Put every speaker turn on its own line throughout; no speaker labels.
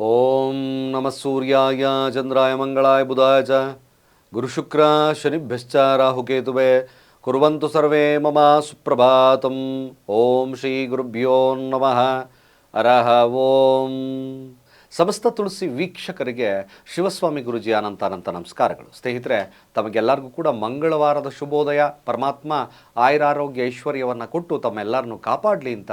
ಓಂ ನಮ ಸೂರ್ಯಾಯ ಚಂದ್ರಾಯ ಮಂಗಳಾಯ ಬುಧಾಯ ಚ. ಗುರುಶುಕ್ರ ಶನಿಭ್ಯಶ್ಚ ರಾಹುಕೇತುವೆ ಕುರುವಂತು ಸರ್ವೇ ಮಮ ಸುಪ್ರಭಾತಂ. ಓಂ ಶ್ರೀ ಗುರುಭ್ಯೋ ನಮಃ. ಅರಹ ಓಂ. ಸಮಸ್ತ ತುಳಸಿ ವೀಕ್ಷಕರಿಗೆ ಶಿವಸ್ವಾಮಿ ಗುರುಜಿ ಅನಂತ ಅನಂತ ನಮಸ್ಕಾರಗಳು. ಸ್ನೇಹಿತರೆ, ತಮಗೆಲ್ಲರಿಗೂ ಕೂಡ ಮಂಗಳವಾರದ ಶುಭೋದಯ. ಪರಮಾತ್ಮ ಆಯುರಾರೋಗ್ಯ ಐಶ್ವರ್ಯವನ್ನು ಕೊಟ್ಟು ತಮ್ಮೆಲ್ಲರನ್ನು ಕಾಪಾಡಲಿ ಅಂತ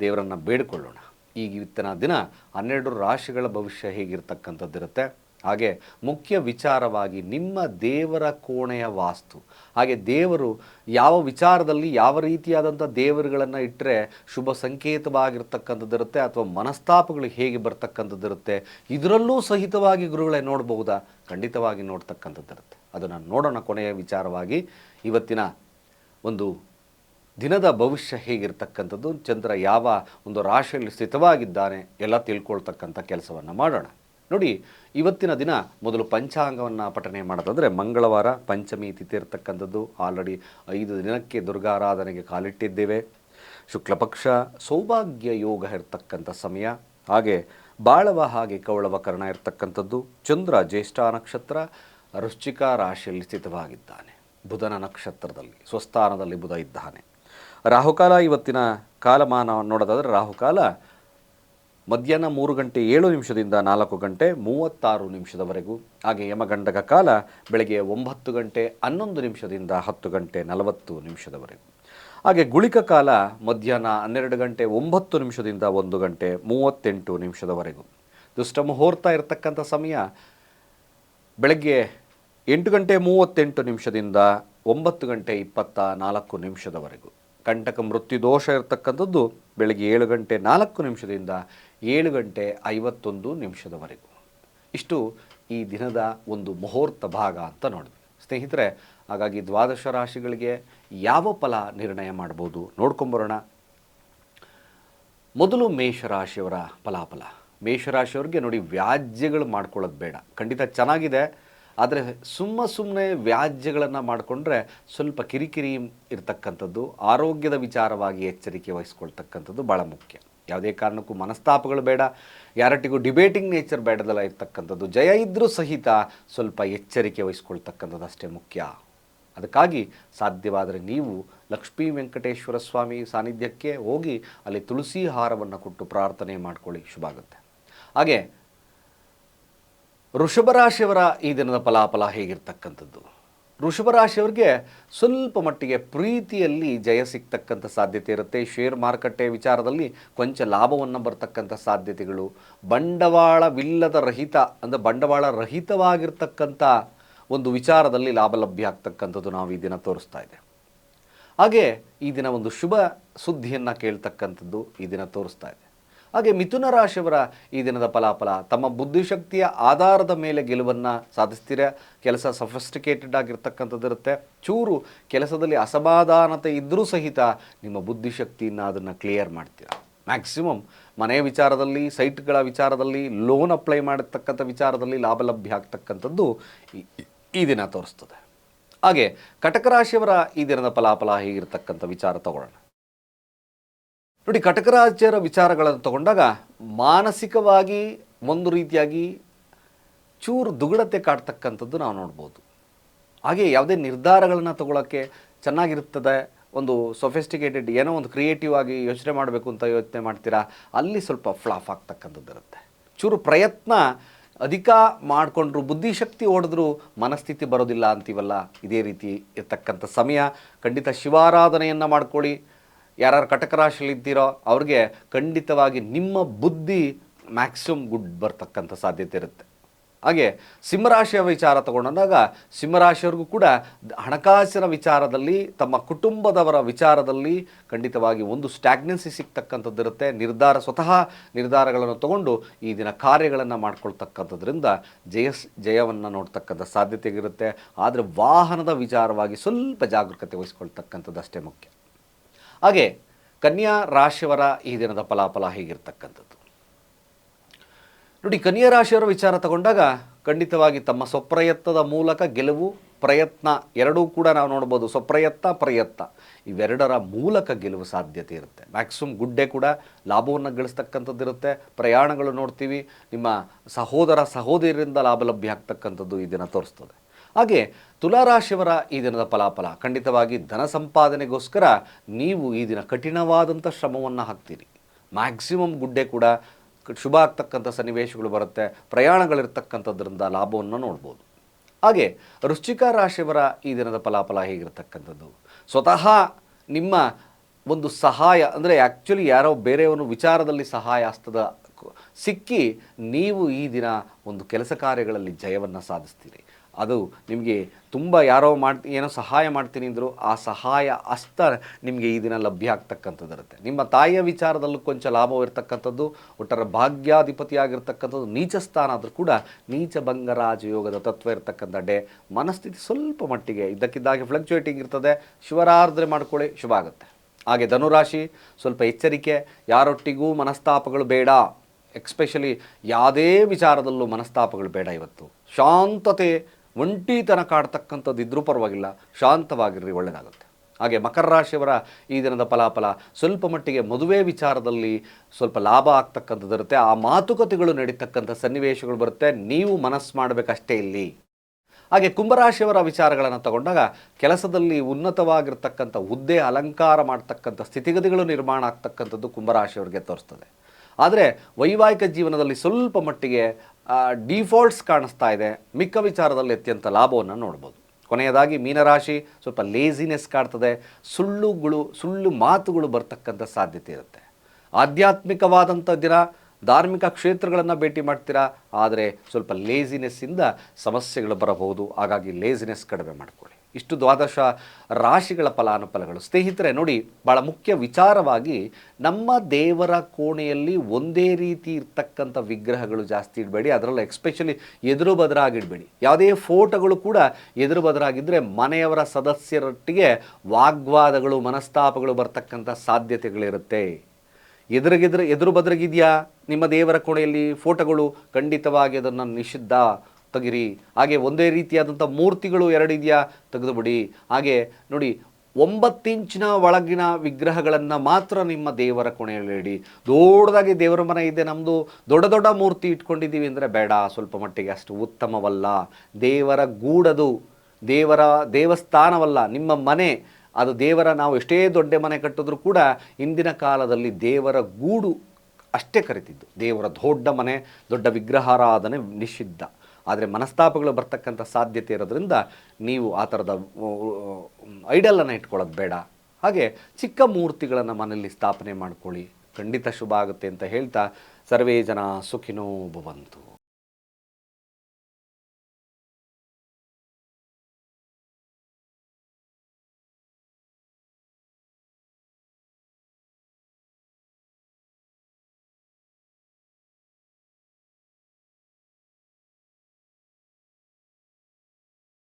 ದೇವರನ್ನು ಬೇಡಿಕೊಳ್ಳೋಣ. ಈಗ ಇವತ್ತಿನ ದಿನ ಹನ್ನೆರಡು ರಾಶಿಗಳ ಭವಿಷ್ಯ ಹೇಗಿರ್ತಕ್ಕಂಥದ್ದಿರುತ್ತೆ ಹಾಗೆ ಮುಖ್ಯ ವಿಚಾರವಾಗಿ ನಿಮ್ಮ ದೇವರ ಕೋಣೆಯ ವಾಸ್ತು. ಹಾಗೆ ದೇವರು ಯಾವ ವಿಚಾರದಲ್ಲಿ ಯಾವ ರೀತಿಯಾದಂಥ ದೇವರುಗಳನ್ನು ಇಟ್ಟರೆ ಶುಭ ಸಂಕೇತವಾಗಿರ್ತಕ್ಕಂಥದ್ದಿರುತ್ತೆ ಅಥವಾ ಮನಸ್ತಾಪಗಳು ಹೇಗೆ ಬರ್ತಕ್ಕಂಥದ್ದಿರುತ್ತೆ ಇದರಲ್ಲೂ ಸಹಿತವಾಗಿ ಗುರುಗಳೇ ನೋಡಬಹುದಾ? ಖಂಡಿತವಾಗಿ ನೋಡ್ತಕ್ಕಂಥದ್ದಿರುತ್ತೆ ಅದನ್ನು ನೋಡೋಣ ಕೊನೆಯ ವಿಚಾರವಾಗಿ. ಇವತ್ತಿನ ಒಂದು ದಿನದ ಭವಿಷ್ಯ ಹೇಗಿರ್ತಕ್ಕಂಥದ್ದು, ಚಂದ್ರ ಯಾವ ಒಂದು ರಾಶಿಯಲ್ಲಿ ಸ್ಥಿತವಾಗಿದ್ದಾನೆ ಎಲ್ಲ ತಿಳ್ಕೊಳ್ತಕ್ಕಂಥ ಕೆಲಸವನ್ನು ಮಾಡೋಣ. ನೋಡಿ, ಇವತ್ತಿನ ದಿನ ಮೊದಲು ಪಂಚಾಂಗವನ್ನು ಪಠನೆ ಮಾಡೋದಂದರೆ ಮಂಗಳವಾರ ಪಂಚಮಿ ತಿಥಿ ಇರ್ತಕ್ಕಂಥದ್ದು. ಆಲ್ರೆಡಿ ಐದು ದಿನಕ್ಕೆ ದುರ್ಗಾರಾಧನೆಗೆ ಕಾಲಿಟ್ಟಿದ್ದೇವೆ. ಶುಕ್ಲಪಕ್ಷ, ಸೌಭಾಗ್ಯ ಯೋಗ ಇರತಕ್ಕಂಥ ಸಮಯ. ಹಾಗೆ ಬಾಳವ ಹಾಗೆ ಕವಳವ ಕರ್ಣ ಇರತಕ್ಕಂಥದ್ದು. ಚಂದ್ರ ಜ್ಯೇಷ್ಠ ನಕ್ಷತ್ರ ವೃಶ್ಚಿಕ ರಾಶಿಯಲ್ಲಿ ಸ್ಥಿತವಾಗಿದ್ದಾನೆ. ಬುಧನ ನಕ್ಷತ್ರದಲ್ಲಿ, ಸ್ವಸ್ಥಾನದಲ್ಲಿ ಬುಧ ಇದ್ದಾನೆ. ರಾಹುಕಾಲ ಇವತ್ತಿನ ಕಾಲಮಾನ ನೋಡೋದಾದರೆ ರಾಹುಕಾಲ ಮಧ್ಯಾಹ್ನ ಮೂರು ಗಂಟೆ ಏಳು ನಿಮಿಷದಿಂದ ನಾಲ್ಕು ಗಂಟೆ ಮೂವತ್ತಾರು ನಿಮಿಷದವರೆಗೂ. ಹಾಗೆ ಯಮಗಂಡಕ ಕಾಲ ಬೆಳಗ್ಗೆ ಒಂಬತ್ತು ಗಂಟೆ ಹನ್ನೊಂದು ನಿಮಿಷದಿಂದ ಹತ್ತು ಗಂಟೆ ನಲವತ್ತು ನಿಮಿಷದವರೆಗೂ. ಹಾಗೆ ಗುಳಿಕ ಕಾಲ ಮಧ್ಯಾಹ್ನ ಹನ್ನೆರಡು ಗಂಟೆ ಒಂಬತ್ತು ನಿಮಿಷದಿಂದ ಒಂದು ಗಂಟೆ ಮೂವತ್ತೆಂಟು ನಿಮಿಷದವರೆಗೂ. ದುಷ್ಟ ಮುಹೂರ್ತ ಇರತಕ್ಕಂಥ ಸಮಯ ಬೆಳಗ್ಗೆ ಎಂಟು ಗಂಟೆ ಮೂವತ್ತೆಂಟು ನಿಮಿಷದಿಂದ ಒಂಬತ್ತು ಗಂಟೆ ಇಪ್ಪತ್ತ ನಾಲ್ಕು ನಿಮಿಷದವರೆಗೂ. ಕಂಟಕ ಮೃತ್ಯು ದೋಷ ಇರತಕ್ಕಂಥದ್ದು ಬೆಳಗ್ಗೆ ಏಳು ಗಂಟೆ ನಾಲ್ಕು ನಿಮಿಷದಿಂದ ಏಳು ಗಂಟೆ ಐವತ್ತೊಂದು ನಿಮಿಷದವರೆಗೂ. ಇಷ್ಟು ಈ ದಿನದ ಒಂದು ಮುಹೂರ್ತ ಭಾಗ ಅಂತ ನೋಡಿದ್ವಿ. ಸ್ನೇಹಿತರೆ, ಹಾಗಾಗಿ ದ್ವಾದಶ ರಾಶಿಗಳಿಗೆ ಯಾವ ಫಲ ನಿರ್ಣಯ ಮಾಡ್ಬೋದು ನೋಡ್ಕೊಂಬರೋಣ. ಮೊದಲು ಮೇಷರಾಶಿಯವರ ಫಲಾಫಲ. ಮೇಷರಾಶಿಯವ್ರಿಗೆ ನೋಡಿ ವ್ಯಾಜ್ಯಗಳು ಮಾಡ್ಕೊಳ್ಳೋದು ಬೇಡ. ಖಂಡಿತ ಚೆನ್ನಾಗಿದೆ. ಆದರೆ ಸುಮ್ಮ ಸುಮ್ಮನೆ ವ್ಯಾಜ್ಯಗಳನ್ನು ಮಾಡಿಕೊಂಡ್ರೆ ಸ್ವಲ್ಪ ಕಿರಿಕಿರಿ ಇರತಕ್ಕಂಥದ್ದು, ಆರೋಗ್ಯದ ವಿಚಾರವಾಗಿ ಎಚ್ಚರಿಕೆ ವಹಿಸ್ಕೊಳ್ತಕ್ಕಂಥದ್ದು ಭಾಳ ಮುಖ್ಯ. ಯಾವುದೇ ಕಾರಣಕ್ಕೂ ಮನಸ್ತಾಪಗಳು ಬೇಡ, ಯಾರಟ್ಟಿಗೂ ಡಿಬೇಟಿಂಗ್ ನೇಚರ್ ಬೇಡದಲ್ಲ ಇರ್ತಕ್ಕಂಥದ್ದು, ಜಯ ಇದ್ದರೂ ಸಹಿತ ಸ್ವಲ್ಪ ಎಚ್ಚರಿಕೆ ವಹಿಸ್ಕೊಳ್ತಕ್ಕಂಥದ್ದು ಅಷ್ಟೇ ಮುಖ್ಯ. ಅದಕ್ಕಾಗಿ ಸಾಧ್ಯವಾದರೆ ನೀವು ಲಕ್ಷ್ಮೀ ವೆಂಕಟೇಶ್ವರ ಸ್ವಾಮಿ ಸಾನ್ನಿಧ್ಯಕ್ಕೆ ಹೋಗಿ ಅಲ್ಲಿ ತುಳಸಿ ಹಾರವನ್ನು ಕೊಟ್ಟು ಪ್ರಾರ್ಥನೆ ಮಾಡ್ಕೊಳ್ಳಿ ಶುಭ ಆಗುತ್ತೆ ಹಾಗೆ ವೃಷಭ ರಾಶಿಯವರ ಈ ದಿನದ ಫಲಾಫಲ ಹೇಗಿರ್ತಕ್ಕಂಥದ್ದು? ವೃಷಭರಾಶಿಯವರಿಗೆ ಸ್ವಲ್ಪ ಮಟ್ಟಿಗೆ ಪ್ರೀತಿಯಲ್ಲಿ ಜಯ ಸಿಗ್ತಕ್ಕಂಥ ಸಾಧ್ಯತೆ ಇರುತ್ತೆ. ಶೇರ್ ಮಾರುಕಟ್ಟೆ ವಿಚಾರದಲ್ಲಿ ಕೊಂಚ ಲಾಭವನ್ನು ಬರ್ತಕ್ಕಂಥ ಸಾಧ್ಯತೆಗಳು. ಬಂಡವಾಳವಿಲ್ಲದ ರಹಿತ, ಅಂದರೆ ಬಂಡವಾಳ ರಹಿತವಾಗಿರ್ತಕ್ಕಂಥ ಒಂದು ವಿಚಾರದಲ್ಲಿ ಲಾಭ ಲಭ್ಯ ಆಗ್ತಕ್ಕಂಥದ್ದು ನಾವು ಈ ದಿನ ತೋರಿಸ್ತಾ ಇದೆ. ಹಾಗೆ ಈ ದಿನ ಒಂದು ಶುಭ ಸುದ್ದಿಯನ್ನು ಕೇಳ್ತಕ್ಕಂಥದ್ದು ಈ ದಿನ ತೋರಿಸ್ತಾ ಇದೆ. ಹಾಗೆ ಮಿಥುನ ರಾಶಿಯವರ ಈ ದಿನದ ಫಲಾಫಲ, ತಮ್ಮ ಬುದ್ಧಿಶಕ್ತಿಯ ಆಧಾರದ ಮೇಲೆ ಗೆಲುವನ್ನು ಸಾಧಿಸ್ತೀರ? ಕೆಲಸ ಸಫಿಸ್ಟಿಕೇಟೆಡ್ ಆಗಿರ್ತಕ್ಕಂಥದ್ದಿರುತ್ತೆ ಚೂರು ಕೆಲಸದಲ್ಲಿ ಅಸಮಾಧಾನತೆ ಇದ್ದರೂ ಸಹಿತ ನಿಮ್ಮ ಬುದ್ಧಿಶಕ್ತಿಯನ್ನು ಅದನ್ನು ಕ್ಲಿಯರ್ ಮಾಡ್ತೀರಾ? ಮ್ಯಾಕ್ಸಿಮಮ್ ಮನೆ ವಿಚಾರದಲ್ಲಿ, ಸೈಟ್ಗಳ ವಿಚಾರದಲ್ಲಿ ಲೋನ್ ಅಪ್ಲೈ ಮಾಡತಕ್ಕಂಥ ವಿಚಾರದಲ್ಲಿ ಲಾಭ ಲಭ್ಯ ಆಗ್ತಕ್ಕಂಥದ್ದು ಈ- ಈ ದಿನ ತೋರಿಸ್ತದೆ. ಹಾಗೆ ಕಟಕ ರಾಶಿಯವರ ಈ ದಿನದ ಫಲಾಫಲ ಹೀಗಿರ್ತಕ್ಕಂಥ ವಿಚಾರ ತಗೊಳ್ಳೋಣ ನೋಡಿ ಕಟಕ ರಾಜ್ಯರ ವಿಚಾರಗಳನ್ನು ತಗೊಂಡಾಗ ಮಾನಸಿಕವಾಗಿ ಒಂದು ರೀತಿಯಾಗಿ ಚೂರು ದುಗುಡತೆ ಕಾಡ್ತಕ್ಕಂಥದ್ದು ನಾವು ನೋಡ್ಬೋದು. ಹಾಗೆ ಯಾವುದೇ ನಿರ್ಧಾರಗಳನ್ನು ತಗೊಳ್ಳೋಕ್ಕೆ ಚೆನ್ನಾಗಿರ್ತದೆ ಒಂದು ಸೊಫೆಸ್ಟಿಕೇಟೆಡ್ ಏನೋ ಒಂದು ಕ್ರಿಯೇಟಿವ್ ಆಗಿ ಯೋಚನೆ ಮಾಡಬೇಕು ಅಂತ ಯೋಚನೆ ಮಾಡ್ತೀರಾ, ಅಲ್ಲಿ ಸ್ವಲ್ಪ ಫ್ಲಾಫ್ ಆಗ್ತಕ್ಕಂಥದ್ದು ಇರುತ್ತೆ. ಚೂರು ಪ್ರಯತ್ನ ಅಧಿಕ ಮಾಡಿಕೊಂಡ್ರು, ಬುದ್ಧಿಶಕ್ತಿ ಓಡಿದ್ರೂ ಮನಸ್ಥಿತಿ ಬರೋದಿಲ್ಲ ಅಂತೀವಲ್ಲ, ಇದೇ ರೀತಿ ಇರ್ತಕ್ಕಂಥ ಸಮಯ. ಖಂಡಿತ ಶಿವಾರಾಧನೆಯನ್ನು ಮಾಡ್ಕೊಳ್ಳಿ ಯಾರ್ಯಾರು ಕಟಕ ರಾಶಿಯಲ್ಲಿ ಇದ್ದೀರೋ ಅವ್ರಿಗೆ ಖಂಡಿತವಾಗಿ ನಿಮ್ಮ ಬುದ್ಧಿ ಮ್ಯಾಕ್ಸಿಮಮ್ ಗುಡ್ ಬರ್ತಕ್ಕಂಥ ಸಾಧ್ಯತೆ ಇರುತ್ತೆ. ಹಾಗೆ ಸಿಂಹರಾಶಿಯ ವಿಚಾರ ತಗೊಂಡಾಗ ಸಿಂಹರಾಶಿಯವ್ರಿಗೂ ಕೂಡ ಹಣಕಾಸಿನ ವಿಚಾರದಲ್ಲಿ, ತಮ್ಮ ಕುಟುಂಬದವರ ವಿಚಾರದಲ್ಲಿ ಖಂಡಿತವಾಗಿ ಒಂದು ಸ್ಟ್ಯಾಗ್ನೆನ್ಸಿ ಸಿಗ್ತಕ್ಕಂಥದ್ದು ಇರುತ್ತೆ. ನಿರ್ಧಾರ ಸ್ವತಃ ನಿರ್ಧಾರಗಳನ್ನು ತಗೊಂಡು ಈ ದಿನ ಕಾರ್ಯಗಳನ್ನು ಮಾಡ್ಕೊಳ್ತಕ್ಕಂಥದ್ರಿಂದ ಜಯ ಜಯವನ್ನು ನೋಡ್ತಕ್ಕಂಥ ಸಾಧ್ಯತೆಗಿರುತ್ತೆ ಆದರೆ ವಾಹನದ ವಿಚಾರವಾಗಿ ಸ್ವಲ್ಪ ಜಾಗರೂಕತೆ ವಹಿಸ್ಕೊಳ್ತಕ್ಕಂಥದ್ದು ಅಷ್ಟೇ ಮುಖ್ಯ. ಹಾಗೆ ಕನ್ಯಾ ರಾಶಿಯವರ ಈ ದಿನದ ಫಲಾಫಲ ಹೇಗಿರ್ತಕ್ಕಂಥದ್ದು. ನೋಡಿ, ಕನ್ಯಾ ರಾಶಿಯವರ ವಿಚಾರ ತಗೊಂಡಾಗ ಖಂಡಿತವಾಗಿ ತಮ್ಮ ಸ್ವಪ್ರಯತ್ನದ ಮೂಲಕ ಗೆಲುವು, ಪ್ರಯತ್ನ ಎರಡೂ ಕೂಡ ನಾವು ನೋಡ್ಬೋದು. ಸ್ವಪ್ರಯತ್ನ, ಪ್ರಯತ್ನ ಇವೆರಡರ ಮೂಲಕ ಗೆಲುವು ಸಾಧ್ಯತೆ ಇರುತ್ತೆ. ಮ್ಯಾಕ್ಸಿಮಮ್ ಗುಡ್ಡೆ ಕೂಡ ಲಾಭವನ್ನು ಗಳಿಸ್ತಕ್ಕಂಥದ್ದು ಇರುತ್ತೆ. ಪ್ರಯಾಣಗಳು ನೋಡ್ತೀವಿ. ನಿಮ್ಮ ಸಹೋದರ, ಸಹೋದರಿಯರಿಂದ ಲಾಭ ಲಭ್ಯ ಆಗ್ತಕ್ಕಂಥದ್ದು ಈ ದಿನ ತೋರಿಸ್ತದೆ. ಹಾಗೆ ತುಲಾರಾಶಿಯವರ ಈ ದಿನದ ಫಲಾಫಲ, ಖಂಡಿತವಾಗಿ ಧನ ಸಂಪಾದನೆಗೋಸ್ಕರ ನೀವು ಈ ದಿನ ಕಠಿಣವಾದಂಥ ಶ್ರಮವನ್ನು ಹಾಕ್ತೀರಿ. ಮ್ಯಾಕ್ಸಿಮಮ್ ಗುಡ್ಡೆ ಕೂಡ ಶುಭ ಆಗ್ತಕ್ಕಂಥ ಸನ್ನಿವೇಶಗಳು ಬರುತ್ತೆ, ಪ್ರಯಾಣಗಳಿರ್ತಕ್ಕಂಥದ್ರಿಂದ ಲಾಭವನ್ನು ನೋಡ್ಬೋದು. ಹಾಗೆ ವೃಶ್ಚಿಕ ರಾಶಿಯವರ ಈ ದಿನದ ಫಲಾಫಲ ಹೇಗಿರ್ತಕ್ಕಂಥದ್ದು? ಸ್ವತಃ ನಿಮ್ಮ ಒಂದು ಸಹಾಯ, ಅಂದರೆ ಆ್ಯಕ್ಚುಲಿ ಯಾರೋ ಬೇರೆಯವನು ವಿಚಾರದಲ್ಲಿ ಸಹಾಯ ಹಸ್ತದ ಸಿಕ್ಕಿ ನೀವು ಈ ದಿನ ಒಂದು ಕೆಲಸ ಕಾರ್ಯಗಳಲ್ಲಿ ಜಯವನ್ನು ಸಾಧಿಸ್ತೀರಿ. ಅದು ನಿಮಗೆ ತುಂಬ ಯಾರೋ ಮಾಡ್ತಿ ಏನೋ ಸಹಾಯ ಮಾಡ್ತೀನಿ ಅಂದರು, ಆ ಸಹಾಯ ಅಸ್ತ ನಿಮಗೆ ಈ ದಿನ ಲಭ್ಯ ಆಗ್ತಕ್ಕಂಥದ್ದು ಇರುತ್ತೆ. ನಿಮ್ಮ ತಾಯಿಯ ವಿಚಾರದಲ್ಲೂ ಕೊಂಚ ಲಾಭವಿರ್ತಕ್ಕಂಥದ್ದು, ಒಟ್ಟರ ಭಾಗ್ಯಾಧಿಪತಿಯಾಗಿರ್ತಕ್ಕಂಥದ್ದು, ನೀಚ ಸ್ಥಾನ ಆದರೂ ಕೂಡ ನೀಚ ಭಂಗರಾಜ ಯೋಗದ ತತ್ವ ಇರತಕ್ಕಂಥ ಡೇ ಮನಸ್ಥಿತಿ ಸ್ವಲ್ಪ ಮಟ್ಟಿಗೆ ಇದ್ದಕ್ಕಿದ್ದಾಗೆ ಫ್ಲಕ್ಚುಯೇಟಿಂಗ್ ಇರ್ತದೆ. ಶಿವರಾರ್ಧನೆ ಮಾಡ್ಕೊಳ್ಳಿ, ಶುಭ ಆಗುತ್ತೆ. ಹಾಗೆ ಧನುರಾಶಿ, ಸ್ವಲ್ಪ ಎಚ್ಚರಿಕೆ, ಯಾರೊಟ್ಟಿಗೂ ಮನಸ್ತಾಪಗಳು ಬೇಡ. ಎಕ್ಸ್ಪೆಷಲಿ ಯಾವುದೇ ವಿಚಾರದಲ್ಲೂ ಮನಸ್ತಾಪಗಳು ಬೇಡ ಇವತ್ತು. ಶಾಂತತೆ ಒಂಟಿತನ ಕಾಡ್ತಕ್ಕಂಥದ್ದು ಇದ್ರೂ ಪರವಾಗಿಲ್ಲ, ಶಾಂತವಾಗಿರ್ರಿ ಒಳ್ಳೆಯದಾಗುತ್ತೆ ಹಾಗೆ ಮಕರ ರಾಶಿಯವರ ಈ ದಿನದ ಫಲಾಫಲ ಸ್ವಲ್ಪ ಮಟ್ಟಿಗೆ ಮದುವೆ ವಿಚಾರದಲ್ಲಿ ಸ್ವಲ್ಪ ಲಾಭ ಆಗ್ತಕ್ಕಂಥದ್ದು ಇರುತ್ತೆ. ಆ ಮಾತುಕತೆಗಳು ನಡೀತಕ್ಕಂಥ ಸನ್ನಿವೇಶಗಳು ಬರುತ್ತೆ. ನೀವು ಮನಸ್ಸು ಮಾಡಬೇಕಷ್ಟೇ ಇಲ್ಲಿ. ಹಾಗೆ ಕುಂಭರಾಶಿಯವರ ವಿಚಾರಗಳನ್ನು ತಗೊಂಡಾಗ ಕೆಲಸದಲ್ಲಿ ಉನ್ನತವಾಗಿರ್ತಕ್ಕಂಥ ಹುದ್ದೆ ಅಲಂಕಾರ ಮಾಡ್ತಕ್ಕಂಥ ಸ್ಥಿತಿಗತಿಗಳು ನಿರ್ಮಾಣ ಆಗ್ತಕ್ಕಂಥದ್ದು ಕುಂಭರಾಶಿಯವರಿಗೆ ತೋರಿಸ್ತದೆ. ಆದರೆ ವೈವಾಹಿಕ ಜೀವನದಲ್ಲಿ ಸ್ವಲ್ಪ ಮಟ್ಟಿಗೆ ಡಿಫಾಲ್ಟ್ಸ್ ಕಾಣಿಸ್ತಾ ಇದೆ. ಮಿಕ್ಕ ವಿಚಾರದಲ್ಲಿ ಅತ್ಯಂತ ಲಾಭವನ್ನು ನೋಡ್ಬೋದು. ಕೊನೆಯದಾಗಿ ಮೀನರಾಶಿ ಸ್ವಲ್ಪ ಲೇಸಿನೆಸ್ ಕಾಡ್ತದೆ ಸುಳ್ಳುಗಳು, ಸುಳ್ಳು ಮಾತುಗಳು ಬರ್ತಕ್ಕಂಥ ಸಾಧ್ಯತೆ ಇರುತ್ತೆ. ಆಧ್ಯಾತ್ಮಿಕವಾದಂಥ ದಿನ, ಧಾರ್ಮಿಕ ಕ್ಷೇತ್ರಗಳನ್ನು ಭೇಟಿ ಮಾಡ್ತೀರಾ? ಆದರೆ ಸ್ವಲ್ಪ ಲೇಸಿನೆಸ್ಸಿಂದ ಸಮಸ್ಯೆಗಳು ಬರಬಹುದು. ಹಾಗಾಗಿ ಲೇಸಿನೆಸ್ ಕಡಿಮೆ ಮಾಡಿಕೊಳ್ಳಿ. ಇಷ್ಟು ದ್ವಾದಶ ರಾಶಿಗಳ ಫಲಾನುಫಲಗಳು. ಸ್ನೇಹಿತರೆ, ನೋಡಿ ಭಾಳ ಮುಖ್ಯ ವಿಚಾರವಾಗಿ ನಮ್ಮ ದೇವರ ಕೋಣೆಯಲ್ಲಿ ಒಂದೇ ರೀತಿ ಇರ್ತಕ್ಕಂಥ ವಿಗ್ರಹಗಳು ಜಾಸ್ತಿ ಇಡಬೇಡಿ. ಅದರಲ್ಲೂ ಎಕ್ಸ್ಪೆಷಲಿ ಎದುರು ಬದರಾಗಿಡಬೇಡಿ. ಯಾವುದೇ ಫೋಟೋಗಳು ಕೂಡ ಎದುರು ಬದರಾಗಿದ್ದರೆ ಮನೆಯವರ ಸದಸ್ಯರೊಟ್ಟಿಗೆ ವಾಗ್ವಾದಗಳು, ಮನಸ್ತಾಪಗಳು ಬರ್ತಕ್ಕಂಥ ಸಾಧ್ಯತೆಗಳಿರುತ್ತೆ. ಎದುರಿಗೆದುರು ಎದುರು ಬದ್ರಗಿದೆಯಾ? ನಿಮ್ಮ ದೇವರ ಕೋಣೆಯಲ್ಲಿ ಫೋಟೋಗಳು ಖಂಡಿತವಾಗಿ ಅದನ್ನು ನಿಷಿದ್ಧ ತೆಗಿರಿ ಹಾಗೆ ಒಂದೇ ರೀತಿಯಾದಂಥ ಮೂರ್ತಿಗಳು ಎರಡಿದೆಯಾ? ತೆಗೆದುಬಿಡಿ. ಹಾಗೆ ನೋಡಿ ಒಂಬತ್ತಿಂಚಿನ ಒಳಗಿನ ವಿಗ್ರಹಗಳನ್ನು ಮಾತ್ರ ನಿಮ್ಮ ದೇವರ ಕೋಣೆಯಲ್ಲಿ ಇಡಿ. ದೊಡ್ಡದಾಗಿ ದೇವರ ಮನೆ ಇದೆ ನಮ್ಮದು ದೊಡ್ಡ ದೊಡ್ಡ ಮೂರ್ತಿ ಇಟ್ಕೊಂಡಿದ್ದೀವಿ ಅಂದರೆ ಬೇಡ, ಸ್ವಲ್ಪ ಮಟ್ಟಿಗೆ ಅಷ್ಟು ಉತ್ತಮವಲ್ಲ. ದೇವರ ಗೂಡದು, ದೇವರ ದೇವಸ್ಥಾನವಲ್ಲ, ನಿಮ್ಮ ಮನೆ. ಅದು ದೇವರ, ನಾವು ಎಷ್ಟೇ ದೊಡ್ಡ ಮನೆ ಕಟ್ಟಿದ್ರೂ ಕೂಡ ಇಂದಿನ ಕಾಲದಲ್ಲಿ ದೇವರ ಗೂಡು ಅಷ್ಟೇ ಕರಿತಿದ್ದು. ದೇವರ ದೊಡ್ಡ ಮನೆ, ದೊಡ್ಡ ವಿಗ್ರಹಾರಾಧನೆ ನಿಷಿದ್ಧ. ಆದರೆ ಮನಸ್ತಾಪಗಳು ಬರ್ತಕ್ಕಂಥ ಸಾಧ್ಯತೆ ಇರೋದ್ರಿಂದ ನೀವು ಆ ಥರದ ಐಡಲನ್ನು ಇಟ್ಕೊಳ್ಳೋದು ಬೇಡ. ಹಾಗೆ ಚಿಕ್ಕ ಮೂರ್ತಿಗಳನ್ನು ಮನೆಯಲ್ಲಿ ಸ್ಥಾಪನೆ ಮಾಡ್ಕೊಳ್ಳಿ. ಖಂಡಿತ ಶುಭ ಆಗುತ್ತೆ ಅಂತ ಹೇಳ್ತಾ ಸರ್ವೇ ಜನ ಸುಖಿನೋ ಭವಂತು.